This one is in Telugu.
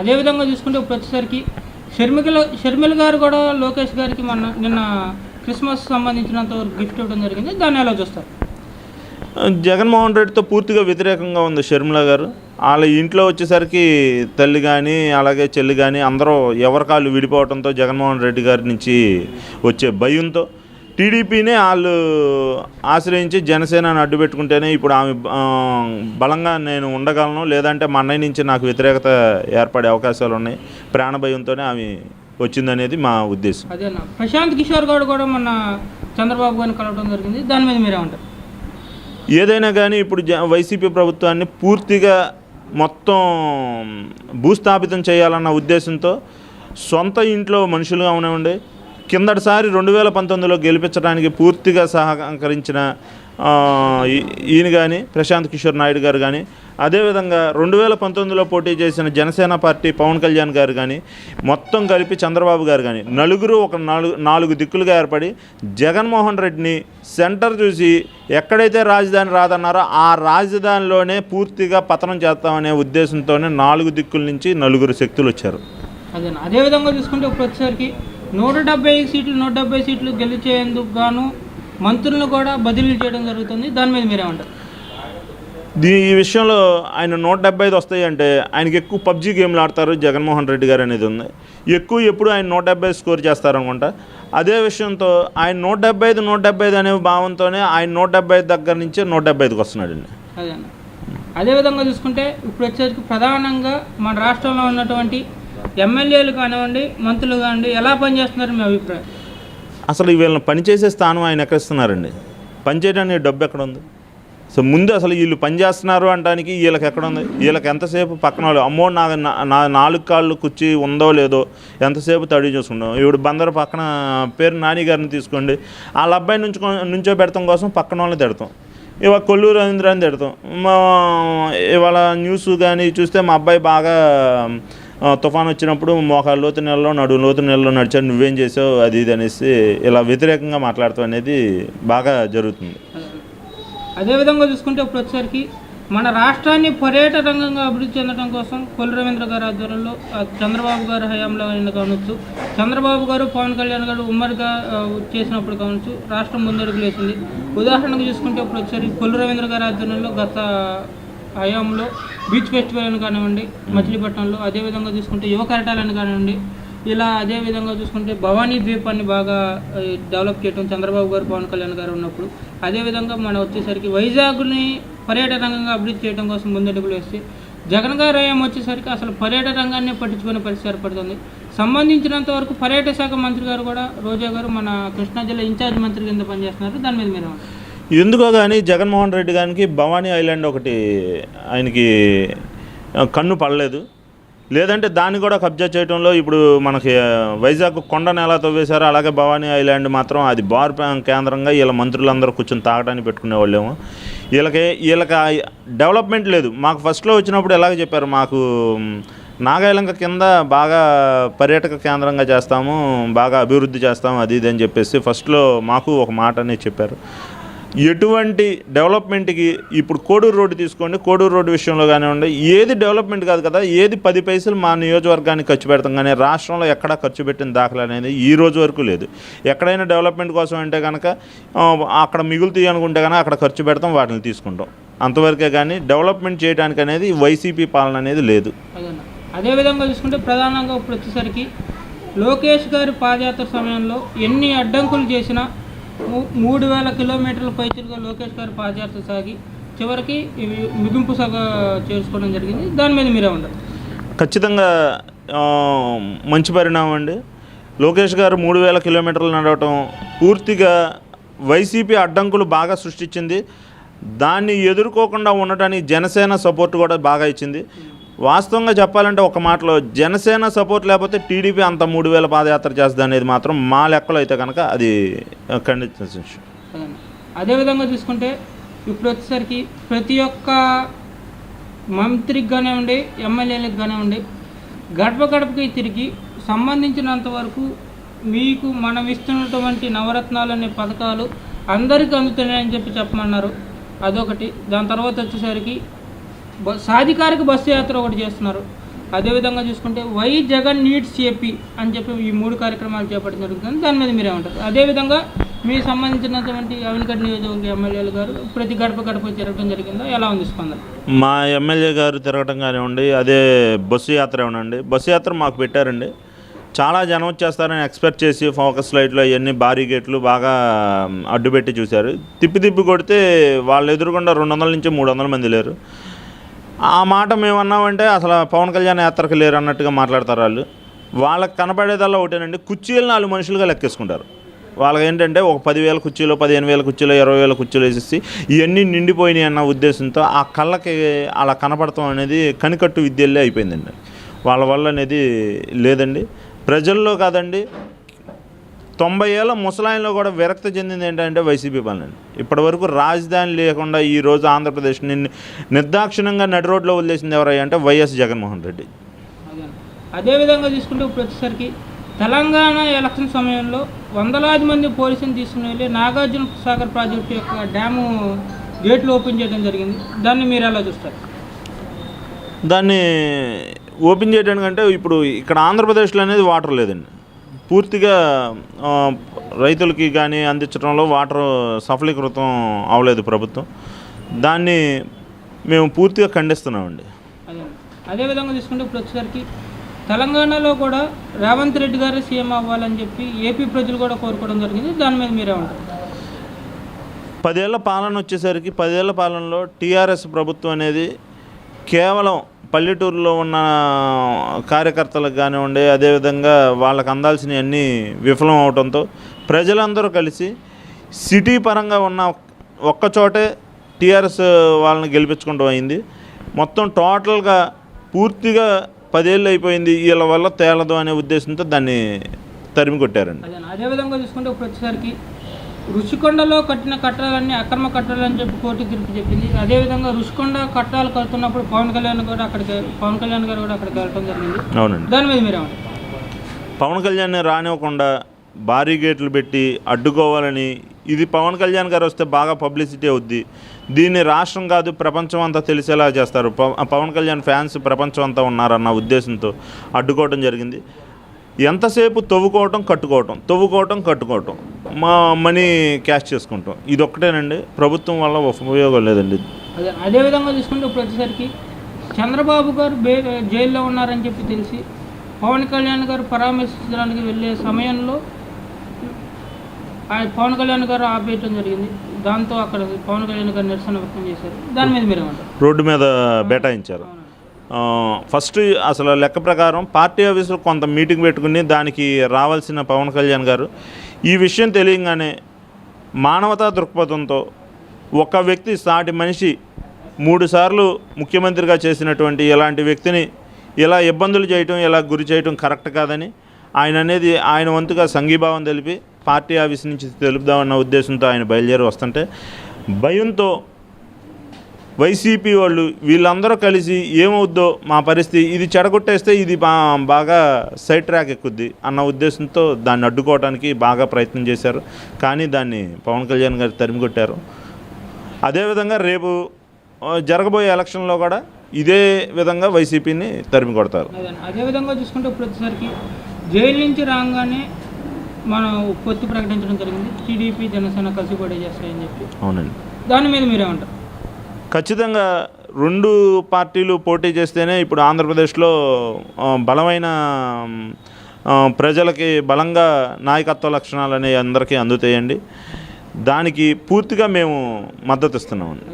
అదేవిధంగా చూసుకుంటే ఇప్పుడు వచ్చేసరికి షర్మిల షర్మిల గారు కూడా లోకేష్ గారికి మొన్న నిన్న క్రిస్మస్ సంబంధించినంత గిఫ్ట్ ఇవ్వడం జరిగింది. దాన్ని ఎలా చూస్తారు? జగన్మోహన్ రెడ్డితో పూర్తిగా వ్యతిరేకంగా ఉంది షర్మిల గారు. వాళ్ళ ఇంట్లో వచ్చేసరికి తల్లి కానీ అలాగే చెల్లి కానీ అందరూ ఎవరి కాళ్ళు విడిపోవడంతో జగన్మోహన్ రెడ్డి గారి నుంచి వచ్చే భయంతో టీడీపీనే వాళ్ళు ఆశ్రయించి జనసేనని అడ్డు పెట్టుకుంటేనే ఇప్పుడు ఆమె బలంగా నేను ఉండగలను లేదంటే మా అన్నయ్య నుంచి నాకు వ్యతిరేకత ఏర్పడే అవకాశాలు ఉన్నాయి. ప్రాణభయంతోనే ఆమె వచ్చిందనేది మా ఉద్దేశం. అదేనా? ప్రశాంత్ కిషోర్ గారు కూడా మొన్న చంద్రబాబు గారిని కలవడం జరిగింది. దాని మీద మీరేమంటారు ఏదైనా కానీ ఇప్పుడు వైసీపీ ప్రభుత్వాన్ని పూర్తిగా మొత్తం భూస్థాపితం చేయాలన్న ఉద్దేశంతో సొంత ఇంట్లో మనుషులుగా ఉండి కిందటిసారి రెండు వేల పంతొమ్మిదిలో గెలిపించడానికి పూర్తిగా సహకరించిన ఈ- ఈయన కానీ ప్రశాంత్ కిషోర్ నాయుడు గారు కానీ అదేవిధంగా రెండు వేల పంతొమ్మిదిలో పోటీ చేసిన జనసేన పార్టీ పవన్ కళ్యాణ్ గారు కానీ మొత్తం కలిపి చంద్రబాబు గారు కానీ నలుగురు ఒక నాలుగు నాలుగు దిక్కులుగా ఏర్పడి జగన్మోహన్ రెడ్డిని సెంటర్ చూసి ఎక్కడైతే రాజధాని రాదన్నారో ఆ రాజధానిలోనే పూర్తిగా పతనం చేస్తామనే ఉద్దేశంతోనే నాలుగు దిక్కుల నుంచి నలుగురు శక్తులు వచ్చారు. అదేవిధంగా చూసుకుంటే ఇప్పుడు వచ్చేసరికి నూట డెబ్బై సీట్లు నూట డెబ్బై సీట్లు గెలిచేందుకు గాను మంత్రులను కూడా బదిలీ చేయడం జరుగుతుంది. దాని మీద మీరేమంటారు? దీ ఈ విషయంలో ఆయన నూట డెబ్బై ఐదు వస్తాయి అంటే ఆయనకి ఎక్కువ పబ్జీ గేమ్లు ఆడతారు జగన్మోహన్ రెడ్డి గారు అనేది ఉంది. ఎక్కువ ఎప్పుడు ఆయన నూట డెబ్బై స్కోర్ చేస్తారనుకుంటా అదే విషయంతో ఆయన నూట డెబ్బై ఐదు నూట డెబ్బై ఐదు అనే భావంతోనే ఆయన నూట డెబ్బై ఐదు దగ్గర నుంచి నూట డెబ్బై ఐదుకి వస్తున్నాడండి అదేనా అదేవిధంగా చూసుకుంటే ఇప్పుడు వచ్చేసరికి ప్రధానంగా మన రాష్ట్రంలో ఉన్నటువంటి ఎమ్మెల్యేలు కానివ్వండి మంత్రులు కానివ్వండి ఎలా పనిచేస్తున్నారు మీ అభిప్రాయం? అసలు వీళ్ళని పనిచేసే స్థానం ఆయన ఎక్కడిస్తున్నారండి? పనిచేయడానికి డబ్బు ఎక్కడ ఉంది సో ముందు అసలు వీళ్ళు పనిచేస్తున్నారు అనడానికి వీళ్ళకి ఎక్కడ ఉంది వీళ్ళకి ఎంతసేపు పక్కన వాళ్ళు అమ్మో నా నా- నాలుగు కాళ్ళు కుర్చీ ఉందో లేదో ఎంతసేపు తడి చూసుకుంటాం? ఇప్పుడు బందరు పక్కన పేరు నాని గారిని తీసుకోండి. వాళ్ళ అబ్బాయి నుంచి నుంచో పెడతాం కోసం పక్కన వాళ్ళని తిడతాం. ఇవాళ కొల్లూరు రవీంద్రాన్ని తిడతాం. మా ఇవాళ న్యూస్ కానీ చూస్తే మా అబ్బాయి బాగా తుఫాన్ వచ్చినప్పుడు మోకాలు లోతు నెలలో నడు లోతు నెలలో నడిచాడు నువ్వేం చేసావు? అది ఇది అనేసి ఇలా వ్యతిరేకంగా మాట్లాడతాం అనేది బాగా జరుగుతుంది. అదేవిధంగా చూసుకుంటే ఇప్పుడు వచ్చేసరికి మన రాష్ట్రాన్ని పర్యాటక రంగంగా అభివృద్ధి చెందడం కోసం కొల్లు రవీంద్ర గారి ఆధ్వర్యంలో చంద్రబాబు గారు హయాంలో అయిన కావచ్చు చంద్రబాబు గారు పవన్ కళ్యాణ్ గారు ఉమ్మడిగా చేసినప్పుడు కావచ్చు రాష్ట్రం ముందడుగులు వేసింది. ఉదాహరణకు చూసుకుంటే ఇప్పుడు వచ్చేసరికి కొల్లు రవీంద్ర గారి ఆధ్వర్యంలో గత హయాంలో బీచ్ ఫెస్టివల్ అని కానివ్వండి మచిలీపట్నంలో అదేవిధంగా చూసుకుంటే యువ కరటాలని కానివ్వండి ఇలా అదే విధంగా చూసుకుంటే భవానీ ద్వీపాన్ని బాగా డెవలప్ చేయడం చంద్రబాబు గారు పవన్ కళ్యాణ్ గారు ఉన్నప్పుడు అదేవిధంగా మనం వచ్చేసరికి వైజాగ్ని పర్యాటక రంగంగా అభివృద్ధి చేయడం కోసం ముందడుగులు వేస్తే జగన్ గారు ఏం వచ్చేసరికి అసలు పర్యాటక రంగాన్ని పట్టించుకునే పరిస్థితి ఏర్పడుతుంది. సంబంధించినంత వరకు పర్యాటక శాఖ మంత్రి గారు కూడా రోజా గారు మన కృష్ణా జిల్లా ఇన్ఛార్జ్ మంత్రి కింద పనిచేస్తున్నారు. దాని మీద మీరు? ఎందుకో కానీ జగన్మోహన్ రెడ్డి గారికి భవానీ ఐలాండ్ ఒకటి ఆయనకి కన్ను పడలేదు. లేదంటే దాన్ని కూడా కబ్జా చేయడంలో ఇప్పుడు మనకి వైజాగ్ కొండను ఎలా తవ్వేశారో అలాగే భవానీ ఐలాండ్ మాత్రం అది బార్ కేంద్రంగా వీళ్ళ మంత్రులందరూ కూర్చొని తాగడానికి పెట్టుకునే వాళ్ళేమో వీళ్ళకి వీళ్ళకి డెవలప్మెంట్ లేదు. మాకు ఫస్ట్లో వచ్చినప్పుడు ఎలాగ చెప్పారు? మాకు నాగాయలంక కింద బాగా పర్యాటక కేంద్రంగా చేస్తాము బాగా అభివృద్ధి చేస్తాము అది ఇది అని చెప్పేసి ఫస్ట్లో మాకు ఒక మాట అనేది చెప్పారు. ఎటువంటి డెవలప్మెంట్కి ఇప్పుడు కోడూరు రోడ్డు తీసుకోండి కోడూరు రోడ్డు విషయంలో కానివ్వండి ఏది డెవలప్మెంట్ కాదు కదా ఏది పది పైసలు మా నియోజకవర్గానికి ఖర్చు పెడతాం కానీ రాష్ట్రంలో ఎక్కడా ఖర్చు పెట్టిన దాఖలు అనేది ఈ రోజు వరకు లేదు. ఎక్కడైనా డెవలప్మెంట్ కోసం అంటే కనుక అక్కడ మిగులుతాయి అనుకుంటే కనుక అక్కడ ఖర్చు పెడతాం వాటిని తీసుకుంటాం. అంతవరకే కానీ డెవలప్మెంట్ చేయడానికి అనేది వైసీపీ పాలన అనేది లేదు. అదేవిధంగా చూసుకుంటే ప్రధానంగా ఇప్పుడు వచ్చేసరికి లోకేష్ గారి పాదయాత్ర సమయంలో ఎన్ని అడ్డంకులు చేసినా మూడు వేల కిలోమీటర్ల పైచులుగా లోకేష్ గారు పాదయాత్ర సాగి చివరికి ముగింపు సభ చేసుకోవడం జరిగింది. దాని మీద మీరే ఉండరు ఖచ్చితంగా మంచి పరిణామం అండి. లోకేష్ గారు మూడు వేల కిలోమీటర్లు నడవటం పూర్తిగా వైసీపీ అడ్డంకులు బాగా సృష్టించింది. దాన్ని ఎదుర్కోకుండా ఉండటానికి జనసేన సపోర్ట్ కూడా బాగా ఇచ్చింది. వాస్తవంగా చెప్పాలంటే ఒక మాటలో జనసేన సపోర్ట్ లేకపోతే టీడీపీ అంత మూడు వేల పాదయాత్ర చేస్తుంది అనేది మాత్రం మా లెక్కలో అయితే కనుక అది ఖండించాల్సిన విషయం. అదేవిధంగా చూసుకుంటే ఇప్పుడు వచ్చేసరికి ప్రతి ఒక్క మంత్రికి కానివ్వండి ఎమ్మెల్యేలకు కానివ్వండి గడప గడపకి తిరిగి సంబంధించినంత వరకు మీకు మనం ఇస్తున్నటువంటి నవరత్నాలు అనే పథకాలు అందరికీ అందుతున్నాయని చెప్పి చెప్పమన్నారు. అదొకటి. దాని తర్వాత వచ్చేసరికి సాధికారిక బస్సు యాత్ర ఒకటి చేస్తున్నారు. అదేవిధంగా చూసుకుంటే వై జగన్ నీడ్స్ ఏపీ అని చెప్పి ఈ మూడు కార్యక్రమాలు చేపట్టడం జరుగుతుంది. దాని మీద మీరేమంటారు అదేవిధంగా మీ సంబంధించినటువంటి అవినకట్ నియోజకవర్గ ఎమ్మెల్యేలు గారు ప్రతి గడప గడప తిరగడం జరిగిందో? ఎలా ఉంది స్పందన? మా ఎమ్మెల్యే గారు తిరగటం కానివ్వండి అదే బస్సు యాత్ర ఏమండి బస్సు యాత్ర మాకు పెట్టారండి. చాలా జనం వచ్చేస్తారని ఎక్స్పెక్ట్ చేసి ఫోకస్ లైట్లు అవన్నీ భారీ గేట్లు బాగా అడ్డుపెట్టి చూశారు. తిప్పి తిప్పి కొడితే వాళ్ళు ఎదురుకుండా రెండు వందల నుంచి మూడు వందల మంది లేరు. ఆ మాట మేము అన్నామంటే అసలు పవన్ కళ్యాణ్ యాత్రకు లేరు అన్నట్టుగా మాట్లాడతారు వాళ్ళు. వాళ్ళకి కనపడేదల్లా ఒకటేనండి కుర్చీలు నాలుగు మనుషులుగా లెక్కేసుకుంటారు. వాళ్ళకి ఏంటంటే ఒక పదివేల కుర్చీలో పదిహేను వేల కుర్చీలో ఇరవై వేల కుర్చీలో వేసేసి ఇవన్నీ నిండిపోయినాయి అన్న ఉద్దేశంతో ఆ కళ్ళకి అలా కనపడతాం అనేది కనికట్టు విద్యలే అయిపోయిందండి. వాళ్ళ వల్ల అనేది లేదండి. ప్రజల్లో కాదండి తొంభై ఏళ్ళ ముసలాయిలో కూడా విరక్తి చెందింది ఏంటంటే వైసీపీ పాలన ఇప్పటివరకు రాజధాని లేకుండా ఈ రోజు ఆంధ్రప్రదేశ్ నిన్ను నిర్దాక్షిణంగా నడి రోడ్లో వదిలేసింది ఎవరయ్యా అంటే వైఎస్ జగన్మోహన్ రెడ్డి. అదే అదేవిధంగా చూసుకుంటే ఇప్పుడు వచ్చేసరికి తెలంగాణ ఎలక్షన్ సమయంలో వందలాది మంది పోలీసులు తీసుకుని వెళ్ళి నాగార్జున సాగర్ ప్రాజెక్టు యొక్క డ్యాము గేట్లు ఓపెన్ చేయడం జరిగింది. దాన్ని మీరు ఎలా చూస్తారు? దాన్ని ఓపెన్ చేయడానికంటే ఇప్పుడు ఇక్కడ ఆంధ్రప్రదేశ్లో అనేది వాటర్ లేదండి. పూర్తిగా రైతులకి కానీ అందించడంలో వాటర్ సఫలీకృతం అవ్వలేదు ప్రభుత్వం. దాన్ని మేము పూర్తిగా ఖండిస్తున్నామండి. అదే. అదేవిధంగా చూసుకుంటే ఇప్పుడు వచ్చేసరికి తెలంగాణలో కూడా రేవంత్ రెడ్డి గారు సీఎం అవ్వాలని చెప్పి ఏపీ ప్రజలు కూడా కోరుకోవడం జరిగింది. దాని మీద మీరేమంటారు పదేళ్ళ పాలన వచ్చేసరికి పదేళ్ళ పాలనలో టీఆర్ఎస్ ప్రభుత్వం అనేది కేవలం పల్లెటూరులో ఉన్న కార్యకర్తలకు కానివ్వండి అదేవిధంగా వాళ్ళకు అందాల్సినవి అన్నీ విఫలం అవడంతో ప్రజలందరూ కలిసి సిటీ పరంగా ఉన్న ఒక్కచోటే టీఆర్ఎస్ వాళ్ళని గెలిపించుకుంటూ అయింది మొత్తం టోటల్గా పూర్తిగా పదేళ్ళు అయిపోయింది. వీళ్ళ వల్ల తేలదు అనే ఉద్దేశంతో దాన్ని తరిమి కొట్టారండి అదే అదేవిధంగా చూసుకుంటే ఇప్పుడు వచ్చేసరికి రుషికొండలో కట్టిన కట్టడాలన్నీ అక్రమ కట్టాలని చెప్పి కోర్టు తీర్పు చెప్పింది. అదేవిధంగా రుషికొండ కట్టాలు కడుతున్నప్పుడు పవన్ కళ్యాణ్ కూడా అక్కడికి పవన్ కళ్యాణ్ గారు కూడా అక్కడికి వెళ్ళడం జరిగింది. అవునండి. దాని మీద మీరేమంటారు పవన్ కళ్యాణ్ని రానివ్వకుండా భారీ గేట్లు పెట్టి అడ్డుకోవాలని ఇది పవన్ కళ్యాణ్ గారు వస్తే బాగా పబ్లిసిటీ అవుద్ది. దీన్ని రాష్ట్రం కాదు ప్రపంచం అంతా తెలిసేలా చేస్తారు. పవ- పవన్ కళ్యాణ్ ఫ్యాన్స్ ప్రపంచం అంతా ఉన్నారన్న ఉద్దేశంతో అడ్డుకోవడం జరిగింది. ఎంతసేపు తవ్వుకోవటం కట్టుకోవటం తవ్వుకోవటం కట్టుకోవటం. మా మనీ క్యాష్ చేసుకుంటాం. ఇది ఒక్కటేనండి ప్రభుత్వం వల్ల ఉపయోగం లేదండి. అదే అదేవిధంగా చూసుకుంటే ఇప్పుడు వచ్చేసరికి చంద్రబాబు గారు బే జైల్లో ఉన్నారని చెప్పి తెలిసి పవన్ కళ్యాణ్ గారు పరామర్శించడానికి వెళ్ళే సమయంలో పవన్ కళ్యాణ్ గారు ఆపేయటం జరిగింది. దాంతో అక్కడ పవన్ కళ్యాణ్ గారు నిరసన వ్యక్తం చేశారు. దాని మీద మీరేమంటారు? రోడ్డు మీద బేటాయించారు. ఫస్ట్ అసలు లెక్క ప్రకారం పార్టీ ఆఫీసులో కొంత మీటింగ్ పెట్టుకుని దానికి రావాల్సిన పవన్ కళ్యాణ్ గారు ఈ విషయం తెలియగానే మానవతా దృక్పథంతో ఒక వ్యక్తి సాటి మనిషి మూడుసార్లు ముఖ్యమంత్రిగా చేసినటువంటి ఇలాంటి వ్యక్తిని ఇలా ఇబ్బందులు చేయటం ఇలా గురి చేయటం కరెక్ట్ కాదని ఆయన అనేది ఆయన వంతుగా సంఘీభావం తెలిపి పార్టీ ఆఫీస్ నుంచి తెలుపుదామన్న ఉద్దేశంతో ఆయన బయలుదేరి వస్తుంటే భయంతో వైసీపీ వాళ్ళు వీళ్ళందరూ కలిసి ఏమవుద్దో మా పరిస్థితి ఇది చెడగొట్టేస్తే ఇది బాగా సైడ్ ట్రాక్ ఎక్కుద్ది అన్న ఉద్దేశంతో దాన్ని అడ్డుకోవడానికి బాగా ప్రయత్నం చేశారు. కానీ దాన్ని పవన్ కళ్యాణ్ గారు తరిమి కొట్టారు అదేవిధంగా రేపు జరగబోయే ఎలక్షన్లో కూడా ఇదే విధంగా వైసీపీని తరిమి కొడతారు అదే అదేవిధంగా చూసుకుంటే ఇప్పుడు వచ్చేసరికి జైలు నుంచి రాగానే మనం పొత్తు ప్రకటించడం జరిగింది. టీడీపీ జనసేన కలిసి పోటీ చేస్తాయని చెప్పి. అవునండి. దాని మీద మీరేమంటారు? ఖచ్చితంగా రెండు పార్టీలు పోటీ చేస్తేనే ఇప్పుడు ఆంధ్రప్రదేశ్లో బలమైన ప్రజలకి బలంగా నాయకత్వ లక్షణాలు అనేవి అందరికీ అందుతాయండి. దానికి పూర్తిగా మేము మద్దతు ఇస్తున్నామండి.